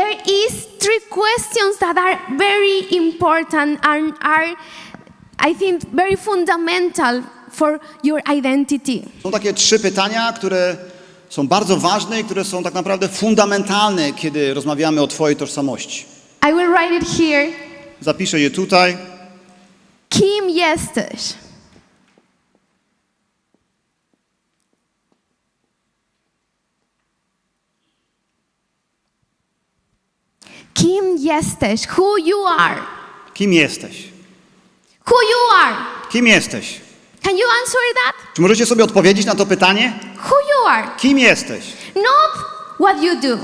there is three questions that are very important and are, I think, very fundamental for your identity. Są takie trzy pytania, które są bardzo ważne i które są tak naprawdę fundamentalne, kiedy rozmawiamy o Twojej tożsamości. I will write it here. Zapiszę je tutaj. Kim jesteś? Kim jesteś? Who you are? Kim jesteś? Who you are? Kim jesteś? Can you answer that? Czy możecie sobie odpowiedzieć na to pytanie? Who you are? Kim jesteś? Not what you do,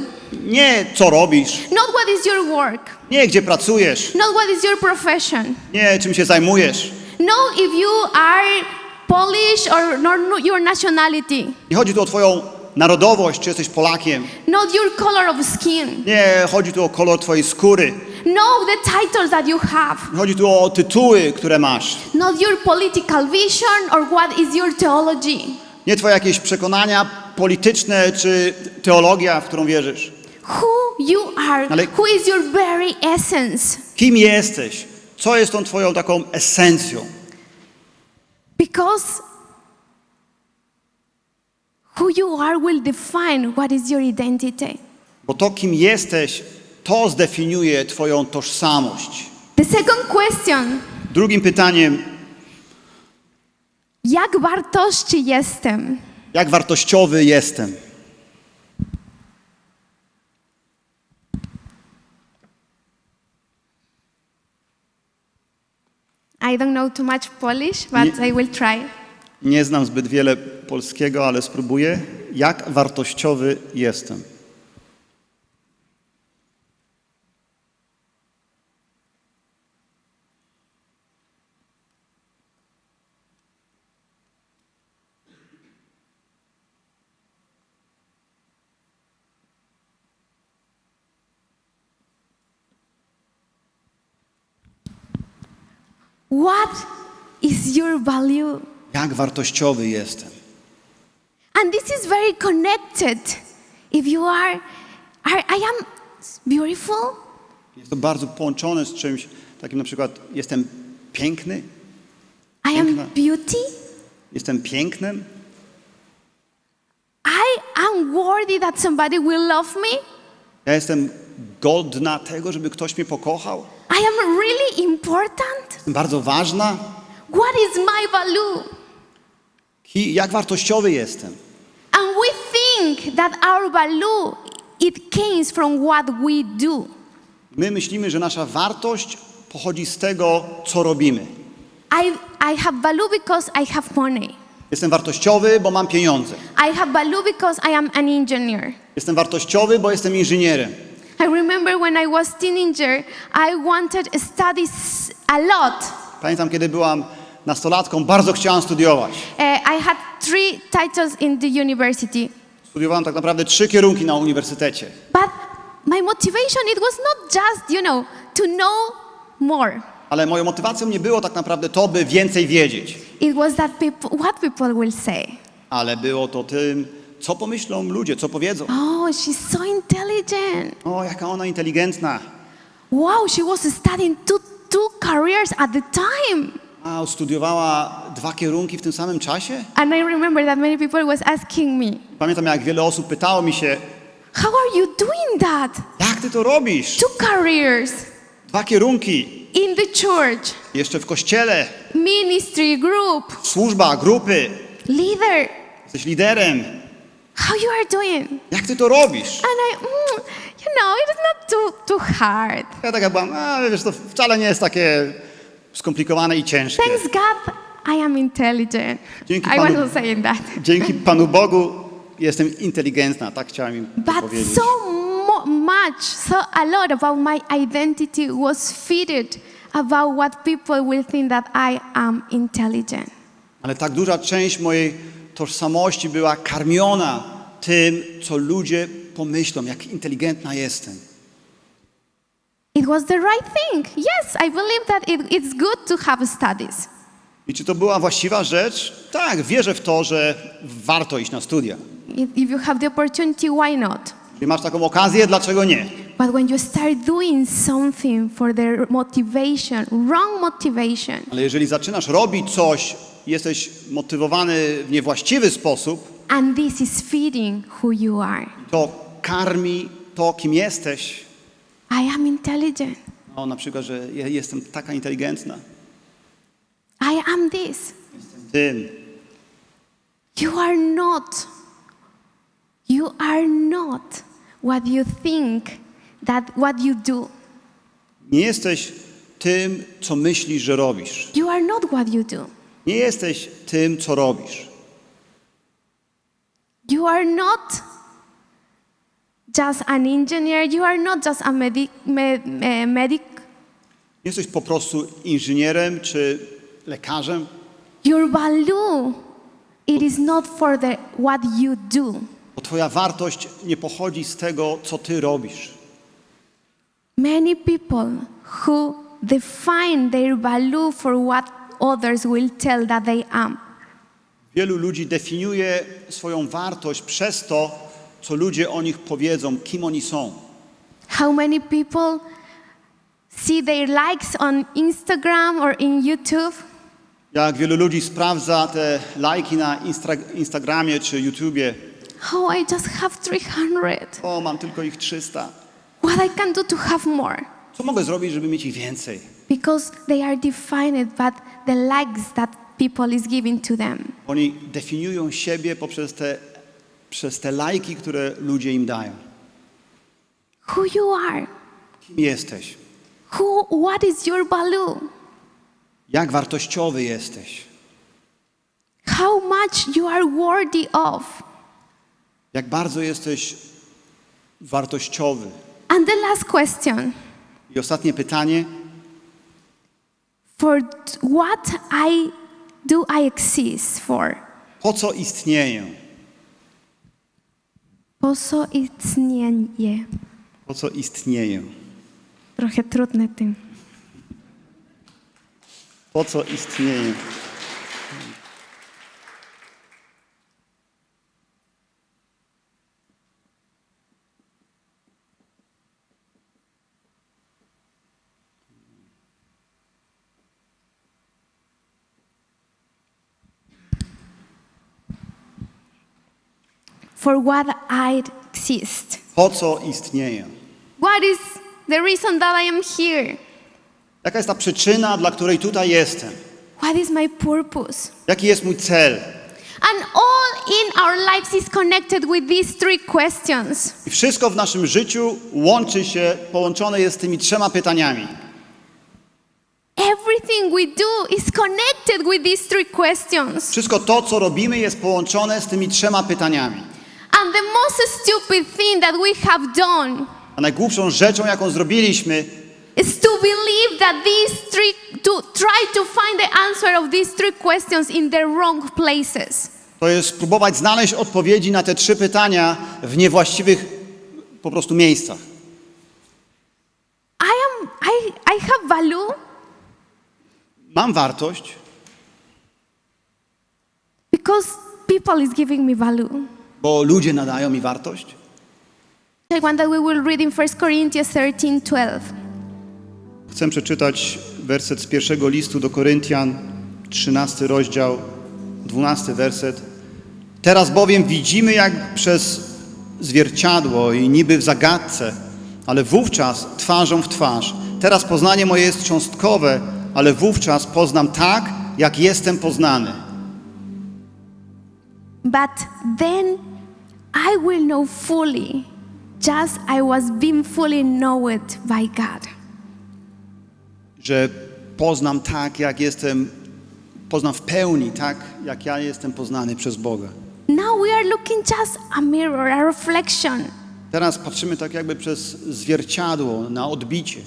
Nie co robisz, not what is your work, nie gdzie pracujesz, not what is your profession. nie czym się zajmujesz. No, if you are Polish or not your nationality, Nie chodzi tu o Twoją narodowość, czy jesteś Polakiem. not your color of skin, Nie chodzi tu o kolor Twojej skóry. no the titles that you have, Nie chodzi tu o tytuły, które masz. not your political vision or what is your theology. Nie Twoje jakieś przekonania polityczne, czy teologia, w którą wierzysz. Who you are, Ale- who is your very essence. Kim jesteś? Co jest tą Twoją taką esencją? Because who you are will define what is your identity. Bo to, kim jesteś, to zdefiniuje Twoją tożsamość. The second question Drugim pytaniem, jak wartości jestem? jak wartościowy jestem? I don't know too much Polish, but Nie- I will try. Nie znam zbyt wiele polskiego, ale spróbuję. Jak wartościowy jestem? What is your value? Jak wartościowy jestem? And this is very connected. If you are, are I am beautiful, Jest to bardzo połączone z czymś takim na przykład jestem piękny, I am Piękna. beauty, jestem pięknym, I am worthy that somebody will love me. ja jestem godna tego, żeby ktoś mnie pokochał, I am really important. jestem bardzo ważna. What is my value? I jak wartościowy jestem? And we think that our value it comes from what we do. My myślimy, że nasza wartość pochodzi z tego, co robimy. I, I have value because I have money. Jestem wartościowy, bo mam pieniądze. I have value because I am an engineer. Jestem wartościowy, bo jestem inżynierem. I remember when I was teenager, I wanted to study a lot. Pamiętam, kiedy byłam nastolatką, bardzo chciałam studiować. Uh, I had three titles in the university, Studiowałam tak naprawdę trzy kierunki na uniwersytecie. but my motivation it was not just you know to know more. Ale moją motywacją nie było tak naprawdę to, by więcej wiedzieć. It was that people, what people will say. Ale było to tym, co pomyślą ludzie, co powiedzą. Oh, she's so intelligent. O, jaka ona inteligentna. Wow, she was studying two, two careers at the time. A, studiowała dwa kierunki w tym samym czasie? And I remember that many people was asking me, Pamiętam, jak wiele osób pytało mi się, how are you doing that? jak ty to robisz? Two careers Dwa kierunki, in the church, jeszcze w kościele, ministry, group, służba, grupy, leader. jesteś liderem. How you are doing? Jak ty to robisz? And I, mm, you know, it is not too, too hard. Ja taka byłam, a wiesz, to wcale nie jest takie skomplikowane i ciężkie. Thanks God, I am intelligent. Dzięki I Panu- saying that. Dzięki Panu Bogu jestem inteligentna, tak chciałem im But powiedzieć. so much, so a lot about my identity was fitted about what people will think that I am intelligent. Ale tak duża część mojej tożsamości była karmiona tym, co ludzie pomyślą, jak inteligentna jestem. It was the right thing. Yes, I believe that it, it's good to have studies. I czy to była właściwa rzecz? Tak, wierzę w to, że warto iść na studia. If, you have the opportunity, why not? Jeśli masz taką okazję, dlaczego nie? But when you start doing something for motivation, wrong motivation, Ale jeżeli zaczynasz robić coś, jesteś motywowany w niewłaściwy sposób, and this is feeding who you are. to karmi to, kim jesteś. I am intelligent. No, na przykład, że ja jestem taka inteligentna. I am this. Tym. You are not. You are not what you think that what you do. Nie jesteś tym, co myślisz, że robisz. You are not what you do. Nie jesteś tym, co robisz. You are not just an engineer. You are not just a medic. Me, me, medic. Nie jesteś po prostu inżynierem czy lekarzem. Your value, it is not for the what you do. Bo twoja wartość nie pochodzi z tego, co ty robisz. Many people who define their value for what others will tell that they am. Wielu ludzi definiuje swoją wartość przez to, co ludzie o nich powiedzą, kim oni są. How many people see their likes on Instagram or in YouTube? Jak wielu ludzi sprawdza te lajki na Instra- Instagramie czy YouTubie. Oh, I just have 300. O, mam tylko ich 300. What I can do to have more? Co mogę zrobić, żeby mieć ich więcej? Because they are defined by the likes that people is giving to them. Oni definiują siebie poprzez te, przez te lajki, które ludzie im dają. Who you are? Kim jesteś? Who? What is your value? Jak wartościowy jesteś? How much you are worthy of? Jak bardzo jesteś wartościowy? And the last question: I ostatnie pytanie. For what I do I exist for? Po co istnieję? Po co istnieje? Po co istnieję? Trochę trudne tym. Po co istnieję? For what I exist. Po co istnieję? What is the reason that I am here? Jaka jest ta przyczyna, dla której tutaj jestem? What is my purpose? Jaki jest mój cel? And all in our lives is connected with these three questions. I wszystko w naszym życiu łączy się, połączone jest z tymi trzema pytaniami. Everything we do is connected with these three questions. Wszystko to, co robimy, jest połączone z tymi trzema pytaniami. The most stupid thing that we have done A najgłupszą rzeczą, jaką zrobiliśmy, is to believe that these three, to try to find the answer of these three questions in the wrong places. to jest spróbować znaleźć odpowiedzi na te trzy pytania w niewłaściwych po prostu miejscach. I am, I, I have value Mam wartość, because people is giving me value. Bo ludzie nadają mi wartość. The one that we will read in 1 Corinthians 13, 12. Chcę przeczytać werset z pierwszego listu do Koryntian, 13 rozdział, 12 werset. Teraz bowiem widzimy jak przez zwierciadło i niby w zagadce, ale wówczas twarzą w twarz. Teraz poznanie moje jest cząstkowe, ale wówczas poznam tak, jak jestem poznany. But then I will know fully, just I was being fully known by God. Że poznam tak, jak jestem, poznam w pełni tak, jak ja jestem poznany przez Boga. Now we are looking just a mirror, a reflection, Teraz patrzymy tak jakby przez zwierciadło na odbicie.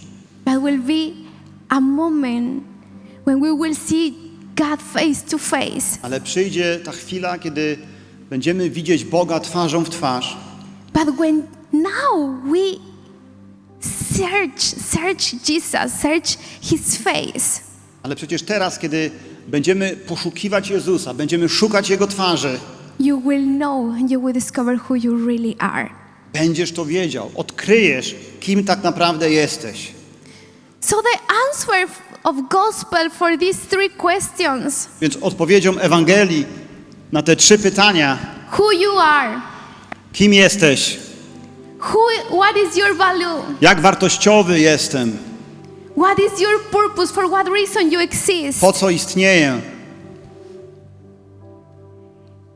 but will be a moment when we will see God face to face. Ale przyjdzie ta chwila, kiedy będziemy widzieć Boga twarzą w twarz. But when now we search, search Jesus, search His face, Ale przecież teraz, kiedy będziemy poszukiwać Jezusa, będziemy szukać Jego twarzy, you will know you will discover who you really are. Będziesz to wiedział, odkryjesz, kim tak naprawdę jesteś. So the answer of gospel for these three questions, Więc odpowiedzią Ewangelii na te trzy pytania, who you are, kim jesteś, who, what is your value, jak wartościowy jestem, what is your purpose, for what reason you exist. po co istnieję,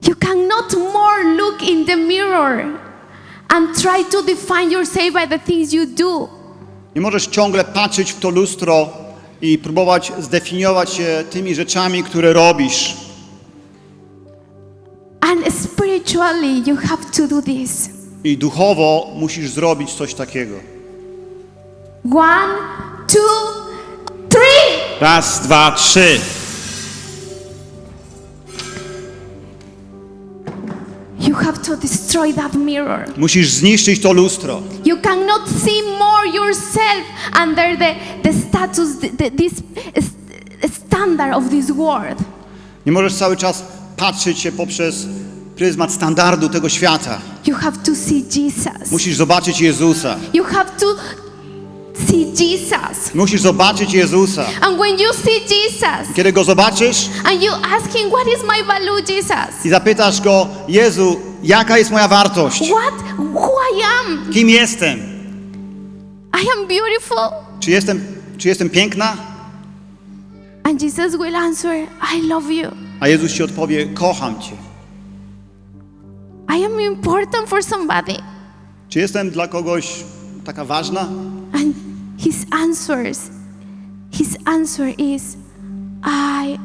You cannot more look in the mirror and try to define yourself by the things you do. Nie możesz ciągle patrzeć w to lustro i próbować zdefiniować się tymi rzeczami, które robisz. And spiritually, you have to do this. I duchowo musisz zrobić coś takiego. One, two, three. Raz, dwa, trzy. You have to destroy that mirror. Musisz zniszczyć to lustro. You cannot see more yourself under the, the status, the, the, this s- standard of this world. Nie możesz cały czas patrzeć się poprzez pryzmat standardu tego świata. You have to see Jesus. Musisz zobaczyć Jezusa. You have to see Jesus. Musisz zobaczyć Jezusa. And when you see Jesus Kiedy go zobaczysz and you ask him, What is my value, Jesus? i zapytasz go, Jezu, jaka jest moja wartość? What? Who I am? Kim jestem? I am beautiful. Czy jestem, czy jestem piękna? And Jesus will answer, I love you. A Jezus ci odpowie, kocham cię. I am important for somebody. Czy jestem dla kogoś taka ważna? And his answers, his answer is, I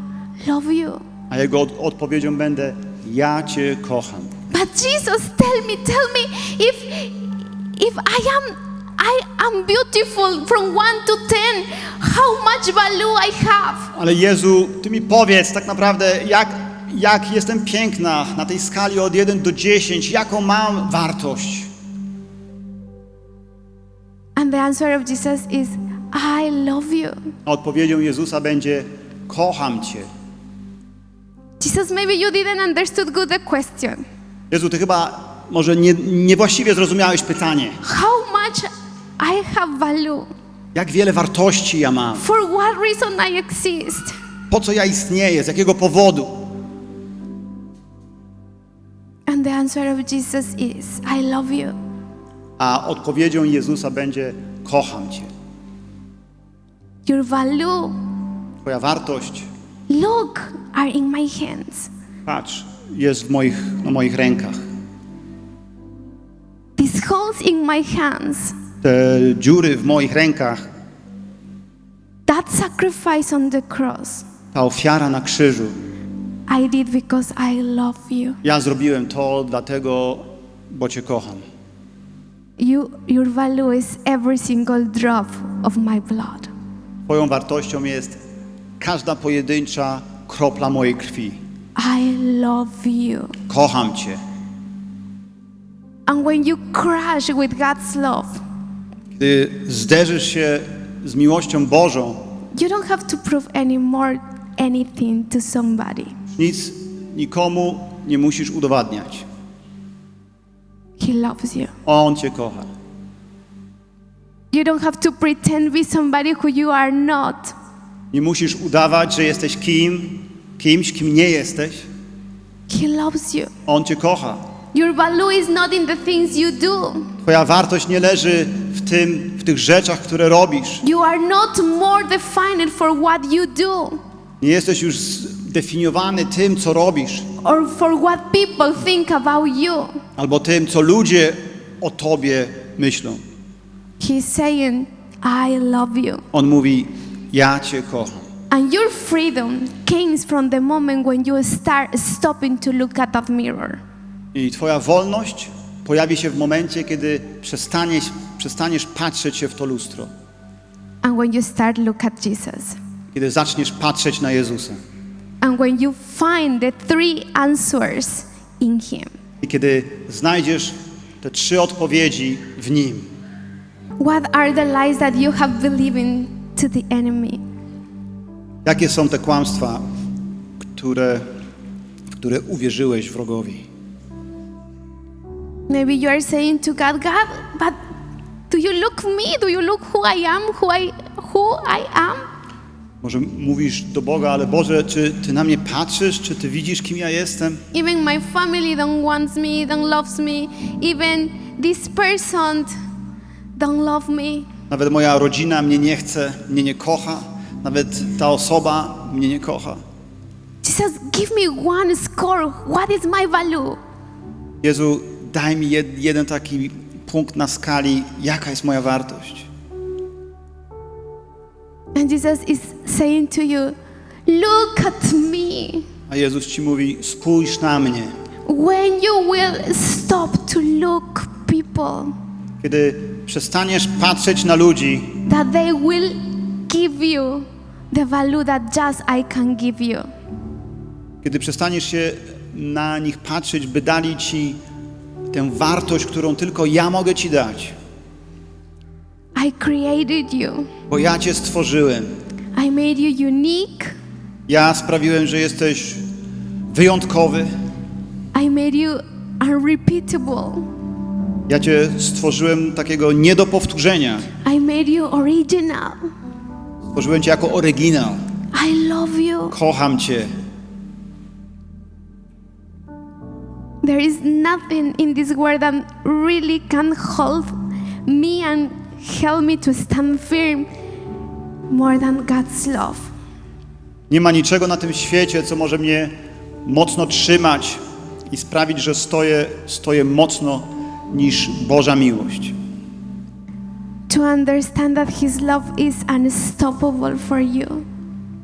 love you. A jego od- odpowiedzią będę, ja cię kocham. But Jesus, tell me, tell me if if I am I am beautiful from one to ten, how much value I have. Ale Jezu, Ty mi powiedz tak naprawdę, jak, jak jestem piękna na tej skali od 1 do 10, jaką mam wartość? And the answer of Jesus is, I love you. A odpowiedzią Jezusa będzie, kocham Cię. Jesus, maybe you didn't understood good the question. Jezu, Ty chyba może nie, niewłaściwie zrozumiałeś pytanie. How much I have value? Jak wiele wartości ja mam? For what reason I exist? Po co ja istnieję? Z jakiego powodu? And the answer of Jesus is, I love you. A odpowiedzią Jezusa będzie, kocham Cię. Your value, Twoja wartość, look, are in my hands. patrz, jest w moich, na moich rękach. These holes in my hands, Te dziury w moich rękach, that sacrifice on the cross, ta ofiara na krzyżu, I did because I love you. Ja zrobiłem to dlatego, bo Cię kocham. You, your value is every single drop of my blood. Twoją wartością jest każda pojedyncza kropla mojej krwi. I love you. Kocham Cię. And when you crash with God's love, Gdy zderzysz się z miłością Bożą, you don't have to prove anymore anything to somebody. nic nikomu nie musisz udowadniać. He loves you. On Cię kocha. You don't have to pretend to be somebody who you are not. Nie musisz udawać, że jesteś kim, kimś, kim nie jesteś. He loves you. On Cię kocha. Your value is not in the things you do. Twoja wartość nie leży tym, w tych rzeczach, które robisz. You are not more defined for what you do Nie jesteś już zdefiniowany tym, co robisz. or for what people think about you. albo tym, co ludzie o tobie myślą. He's saying, I love you. On mówi: Ja cię kocham. And your freedom comes from the moment when you start stopping to look at that mirror. I twoja wolność pojawi się w momencie, kiedy przestaniesz, przestaniesz patrzeć się w to lustro. And when you start look at Jesus. Kiedy zaczniesz patrzeć na Jezusa. And when you find the three answers in him. I kiedy znajdziesz te trzy odpowiedzi w Nim. What are the lies that you have to the enemy? Jakie są te kłamstwa, które, w które uwierzyłeś wrogowi? Maybe you are saying to God, God, but do you look me? Do you look who I am, who I, who I am? Może mówisz do Boga, ale Boże, czy Ty na mnie patrzysz? Czy Ty widzisz, kim ja jestem? Even my family don't wants me, don't loves me. Even this person don't love me. Nawet moja rodzina mnie nie chce, mnie nie kocha. Nawet ta osoba mnie nie kocha. Jesus, give me one score. What is my value? Jezu, daj mi jed, jeden taki punkt na skali, jaka jest moja wartość. And Jesus is saying to you, look at me. A Jezus Ci mówi, spójrz na mnie. When you will stop to look people, Kiedy przestaniesz patrzeć na ludzi, that they will give you the value that just I can give you. kiedy przestaniesz się na nich patrzeć, by dali Ci tę wartość, którą tylko ja mogę Ci dać. I created you. Bo ja Cię stworzyłem. I made you unique. Ja sprawiłem, że jesteś wyjątkowy. I made you unrepeatable. Ja Cię stworzyłem takiego nie do powtórzenia. I made you original. Stworzyłem Cię jako oryginał. I love you. Kocham Cię. There is nothing in this world that really can hold me and help me to stand firm more than God's love. Nie ma niczego na tym świecie, co może mnie mocno trzymać i sprawić, że stoję, stoję mocno niż Boża miłość. To understand that His love is unstoppable for you.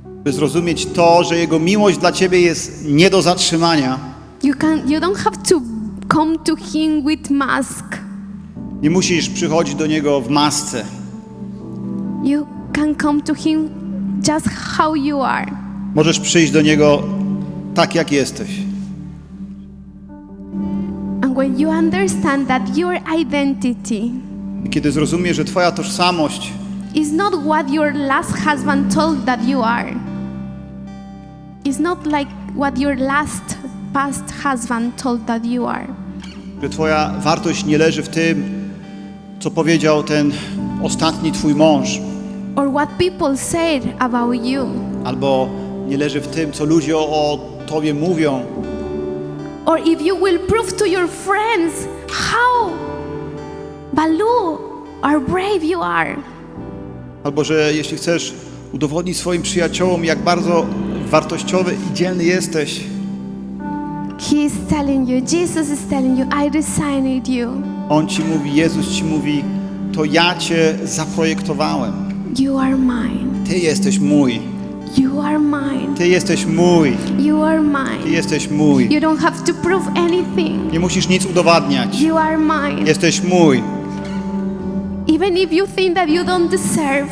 By zrozumieć to, że Jego miłość dla Ciebie jest nie do zatrzymania, You can you don't have to come to Him with mask. nie musisz przychodzić do Niego w masce. You can come to Him just how you are. Możesz przyjść do Niego tak, jak jesteś. And when you understand that your identity I kiedy zrozumiesz, że Twoja tożsamość is not what your last husband told that you are. It's not like what your last past husband told that you are. że Twoja wartość nie leży w tym, co powiedział ten ostatni Twój mąż, Or what people said about you. albo nie leży w tym, co ludzie o, Tobie mówią, Or if you will prove to your friends how Balu or brave you are. albo że jeśli chcesz udowodnić swoim przyjaciołom, jak bardzo wartościowy i dzielny jesteś, He is telling you, Jesus is telling you, I designed you. On Ci mówi, Jezus Ci mówi, to ja Cię zaprojektowałem. You are mine. Ty jesteś mój. You are mine. Ty jesteś mój. You are Ty mine. jesteś mój. You don't have to prove anything. Nie musisz nic udowadniać. You are mine. Jesteś mój. Even if you think that you don't deserve,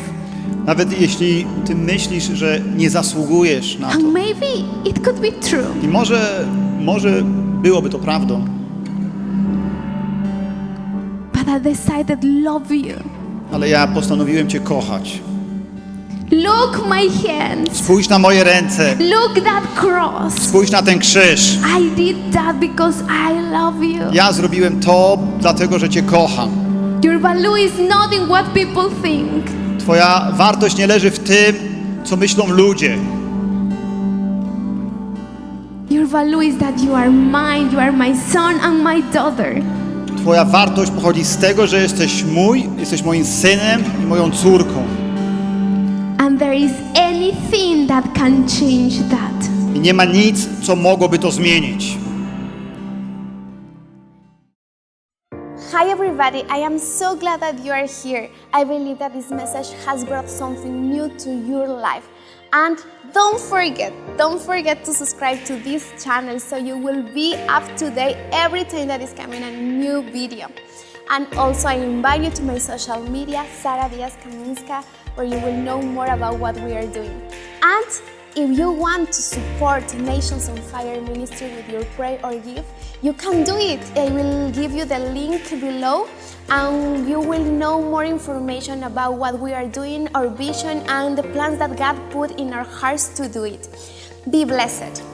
Nawet jeśli Ty myślisz, że nie zasługujesz na to. and maybe it could be true, I może, może byłoby to prawdą, but I decided love you. ale ja postanowiłem Cię kochać. Look my hands. Spójrz na moje ręce. Look that cross. Spójrz na ten krzyż. I did that because I love you. Ja zrobiłem to dlatego, że Cię kocham. Your value is not in what people think. Twoja wartość nie leży w tym, co myślą ludzie. Your value is that you are mine, you are my son and my daughter. Twoja wartość pochodzi z tego, że jesteś mój, jesteś moim synem i moją córką. And there is anything that can change that. I nie ma nic, co mogłoby to zmienić. Hi, everybody. I am so glad that you are here. I believe that this message has brought something new to your life. And don't forget, don't forget to subscribe to this channel so you will be up to date every time that is coming a new video. And also, I invite you to my social media, Sara Diaz Kaminska, where you will know more about what we are doing. And if you want to support Nations on Fire Ministry with your prayer or gift, you can do it. I will give you the link below and you will know more information about what we are doing, our vision, and the plans that God put in our hearts to do it. Be blessed.